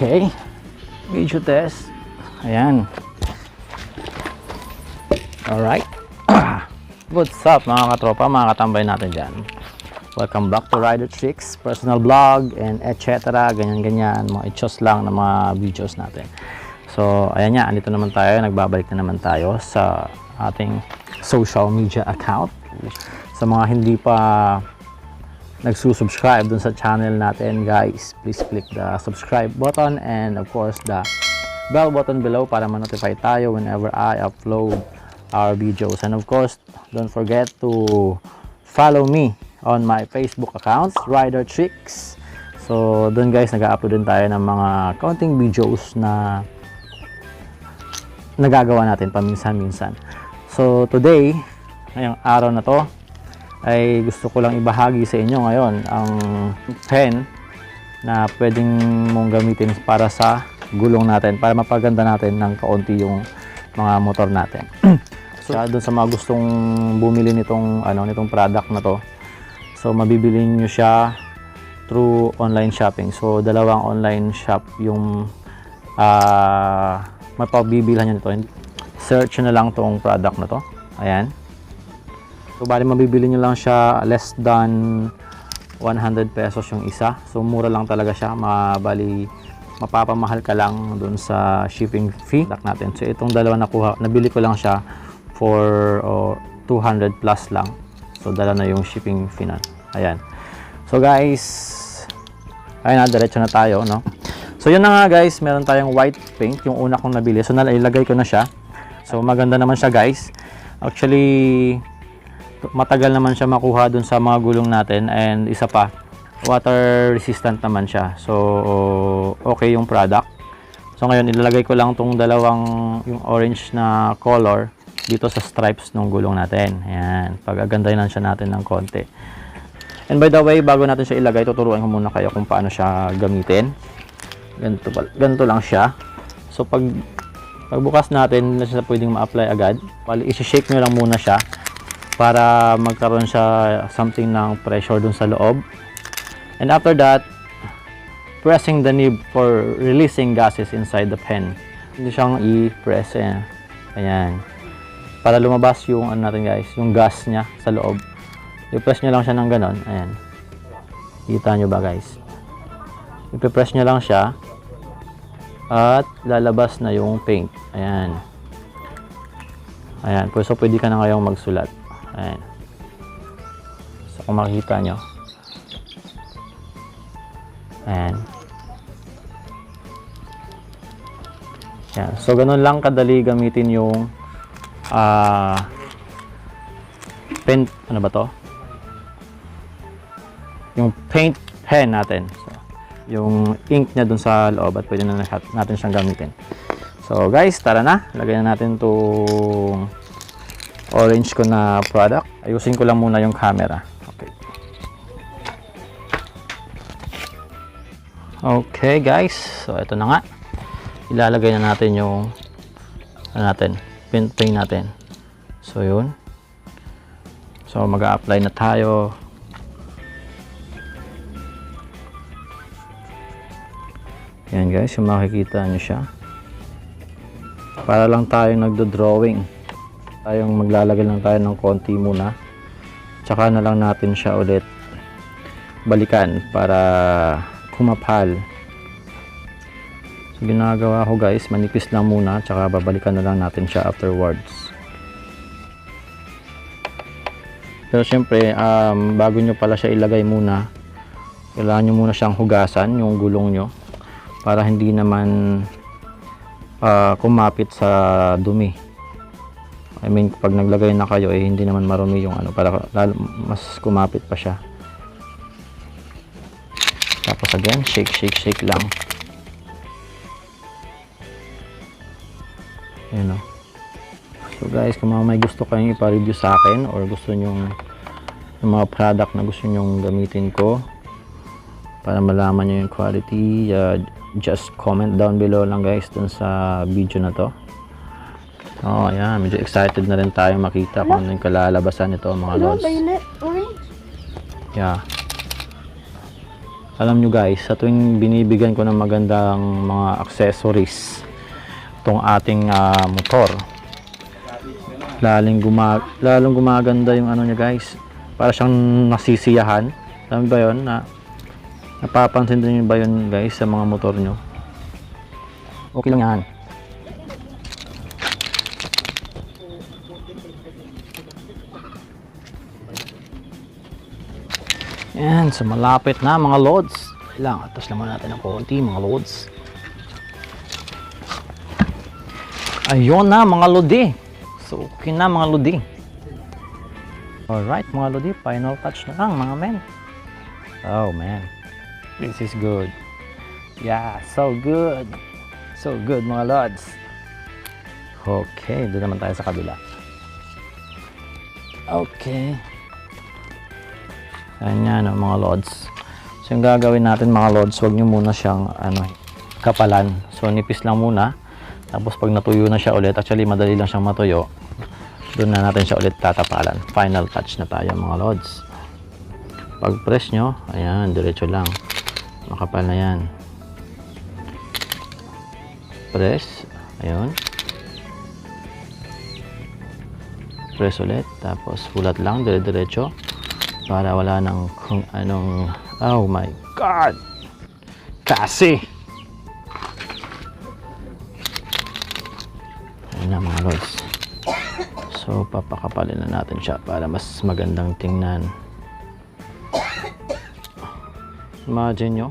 Okay. Video test. Ayan. Alright. What's up mga katropa, mga katambay natin dyan. Welcome back to Rider Tricks, personal vlog, and etc. Ganyan-ganyan, mga ichos lang ng mga videos natin. So, ayan nga, andito naman tayo, nagbabalik na naman tayo sa ating social media account. Sa mga hindi pa nagsusubscribe dun sa channel natin, guys, please click the subscribe button and of course the bell button below para ma-notify tayo whenever I upload our videos. And of course, don't forget to follow me on my Facebook accounts, Rider Tricks. So, doon guys, nag-upload din tayo ng mga counting videos na nagagawa natin paminsan-minsan. So, today, ngayong araw na to, ay gusto ko lang ibahagi sa inyo ngayon ang pen na pwedeng mong gamitin para sa gulong natin para mapaganda natin ng kaunti yung mga motor natin. so, doon sa mga gustong bumili nitong ano nitong product na to. So, mabibili niyo siya through online shopping. So, dalawang online shop yung ah mapabibilhan niyo nito. Search na lang tong product na to. Ayan. So, bali mabibili nyo lang siya less than 100 pesos yung isa. So, mura lang talaga siya. Mabali, mapapamahal ka lang dun sa shipping fee. Lock natin. So, itong dalawa nakuha, nabili ko lang siya for oh, 200 plus lang. So, dala na yung shipping fee na. Ayan. So, guys, ayun na, diretso na tayo, no? So, yun na nga, guys. Meron tayong white paint, yung una kong nabili. So, nalagay ko na siya. So, maganda naman siya, guys. Actually, matagal naman siya makuha dun sa mga gulong natin and isa pa water resistant naman siya. So okay yung product. So ngayon ilalagay ko lang tong dalawang yung orange na color dito sa stripes ng gulong natin. Ayan. Pagagandahin lang siya natin ng konti. And by the way bago natin siya ilagay tuturuan ko muna kayo kung paano siya gamitin. Ganito, ganito lang siya. So pag pagbukas natin na siya pwedeng ma-apply agad. Bali isi-shake nyo lang muna siya para magkaroon siya something ng pressure dun sa loob. And after that, pressing the nib for releasing gases inside the pen. Hindi siyang i-press eh. Ayan. Para lumabas yung ano natin guys, yung gas niya sa loob. I-press nyo lang siya ng ganon. Ayan. Kita nyo ba guys? I-press nyo lang siya. At lalabas na yung paint. Ayan. Ayan. So, pwede ka na ngayong magsulat. Ayan. So, kung makikita nyo. Ayan. Ayan. So, ganun lang kadali gamitin yung ah pen, ano ba to? Yung paint pen natin. So, yung ink niya dun sa loob at pwede na natin siyang gamitin. So, guys, tara na. Lagyan na natin itong orange ko na product. Ayusin ko lang muna yung camera. Okay. Okay guys, so ito na nga. Ilalagay na natin yung ano natin, painting natin. So yun. So mag-a-apply na tayo. Yan guys, yung makikita nyo siya. Para lang tayo nagdo-drawing tayong maglalagay lang tayo ng konti muna. Tsaka na lang natin siya ulit balikan para kumapal so ginagawa ko guys manipis lang muna tsaka babalikan na lang natin siya afterwards. Pero syempre um, bago nyo pala siya ilagay muna kailangan nyo muna siyang hugasan yung gulong nyo para hindi naman ah, kumapit sa dumi I mean, pag naglagay na kayo, eh, hindi naman marumi yung ano, para lalo, mas kumapit pa siya. Tapos again, shake, shake, shake lang. Ayan o. So guys, kung mga may gusto kayong ipa-review sa akin or gusto nyong yung mga product na gusto nyong gamitin ko para malaman nyo yung quality, uh, just comment down below lang guys dun sa video na to. Oh, ayan. Medyo excited na rin tayo makita kung ano yung kalalabasan nito, mga Hello, lods. violet, orange. Yeah. alam nyo guys, sa tuwing binibigyan ko ng magandang mga accessories itong ating ah, motor, laling, guma lalong gumaganda yung ano niya guys. Para siyang nasisiyahan. Alam ba yun na napapansin din ba yun guys sa mga motor nyo? Okay lang yan. Yan, so malapit na mga loads. Lang, atas naman natin ng konti mga loads. Ayun na mga lodi. So okay na mga lodi. Alright mga lodi, final touch na lang mga men. Oh man, this is good. Yeah, so good. So good mga lods. Okay, doon naman tayo sa kabila. Okay. Ayan yan, oh, mga lods. So yung gagawin natin mga lods, huwag nyo muna siyang ano, kapalan. So nipis lang muna. Tapos pag natuyo na siya ulit, actually madali lang siyang matuyo. Doon na natin siya ulit tatapalan. Final touch na tayo mga lods. Pag press nyo, ayan, diretso lang. Makapal na yan. Press, ayun. Press ulit, tapos fulat lang, dire-diretso para wala nang kung anong oh my god. Kasi ayun na mga lods. So papakapalin na natin siya para mas magandang tingnan. Imagine nyo.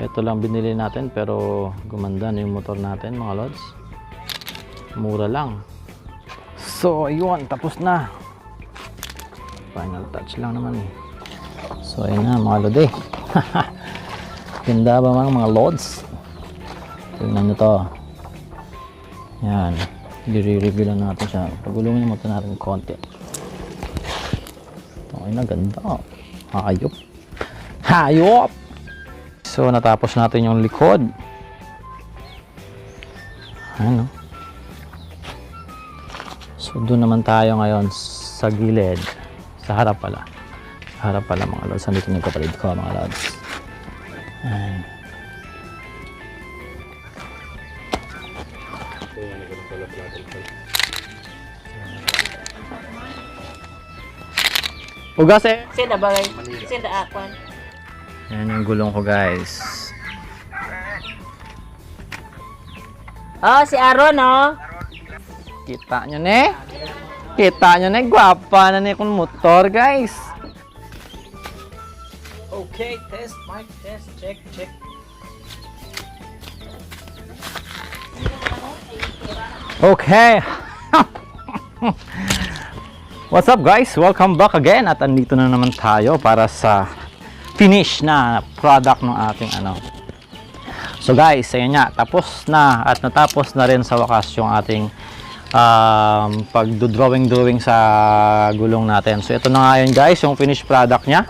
Ito lang binili natin pero gumanda na yung motor natin mga lods. Mura lang. So ayun tapos na final touch lang naman eh. So ayun na mga lodi. Ganda ba mga mga lods? Tingnan nyo to. Yan. I-review lang natin siya. Pagulungin mo ito natin konti. Okay na, ganda. Hayop. Hayop! So natapos natin yung likod. Ano? So doon naman tayo ngayon sa gilid. Sa harap pala. Sa harap pala mga lods. Nandito yung kapatid ko mga lods. Ayan. Ugas eh! Senda bagay. Senda akwan. Yan yung gulong ko guys. Oh, si Aaron, oh. Kita nyo ne? Kita nyo ne? Gwapa na ne kung motor guys. Okay, test, mic test, check, check. Okay. What's up guys? Welcome back again at andito na naman tayo para sa finish na product ng ating ano. So guys, ayun nga, tapos na at natapos na rin sa wakas yung ating um, pagdo-drawing-drawing sa gulong natin. So ito na nga yun guys, yung finished product niya.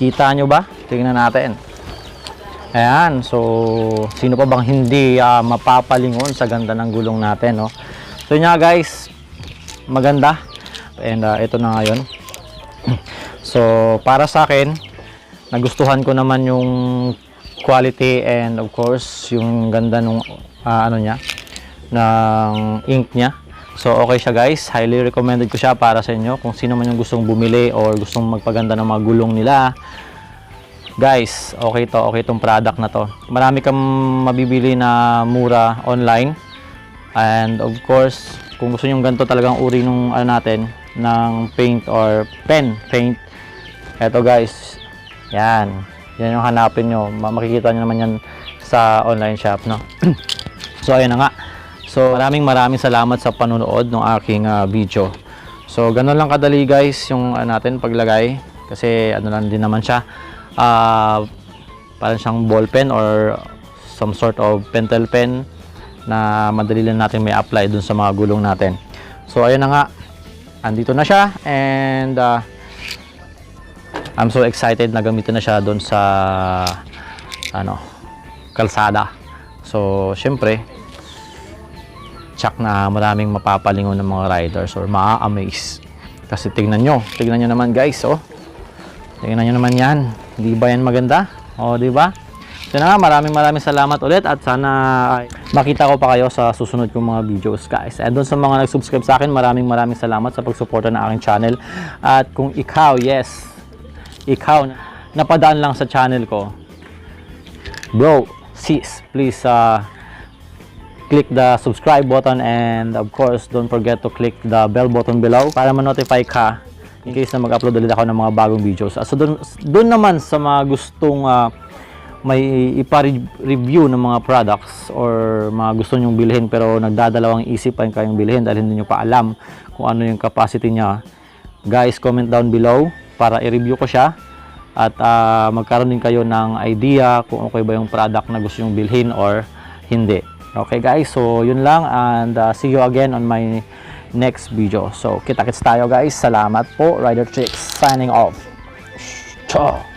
Kita nyo ba? Tingnan natin. Ayan, so sino pa bang hindi ah, mapapalingon sa ganda ng gulong natin, no? So yun nga guys, maganda. And ah, ito na ngayon. so para sa akin, nagustuhan ko naman yung quality and of course yung ganda nung ah, ano niya ng ink niya. So okay siya guys, highly recommended ko siya para sa inyo kung sino man yung gustong bumili or gustong magpaganda ng mga gulong nila. Guys, okay to, okay tong product na to. Marami kang mabibili na mura online. And of course, kung gusto niyo ganito talagang uri nung ano natin ng paint or pen paint. Eto guys, yan. Yan yung hanapin nyo. Ma- Makikita nyo naman yan sa online shop, no? so, ayun na nga. So, maraming maraming salamat sa panonood ng aking ah, video. So, ganun lang kadali guys yung ah, natin paglagay. Kasi ano lang din naman siya. Ah, parang siyang ball pen or some sort of pentel pen na madali lang natin may apply dun sa mga gulong natin. So, ayun na nga. Andito na siya and ah, I'm so excited na gamitin na siya doon sa ano kalsada. So, syempre, tsak na maraming mapapalingon ng mga riders or maa-amaze. Kasi tingnan nyo, tingnan nyo naman guys, oh. Tingnan nyo naman yan. Di ba yan maganda? O, di ba? So na nga, maraming maraming salamat ulit at sana makita ko pa kayo sa susunod kong mga videos guys. And doon sa mga nag-subscribe sa akin, maraming maraming salamat sa pagsuporta ng aking channel. At kung ikaw, yes, ikaw, napadaan lang sa channel ko, bro, sis, please uh, click the subscribe button and of course, don't forget to click the bell button below para ma-notify ka in case na mag-upload ulit ako ng mga bagong videos. Ah, So doon, doon naman sa mga gustong ah, may ipa-review ng mga products or mga gusto nyong bilhin pero nagdadalawang isip pa kayong bilhin dahil hindi nyo pa alam kung ano yung capacity niya. Guys, comment down below para i-review ko siya at ah, magkaroon din kayo ng idea kung okay ba yung product na gusto nyong bilhin or hindi. Okay guys, so yun lang and ah, see you again on my next video. So kita-kits tayo guys. Salamat po. Rider Tricks signing off. Ciao.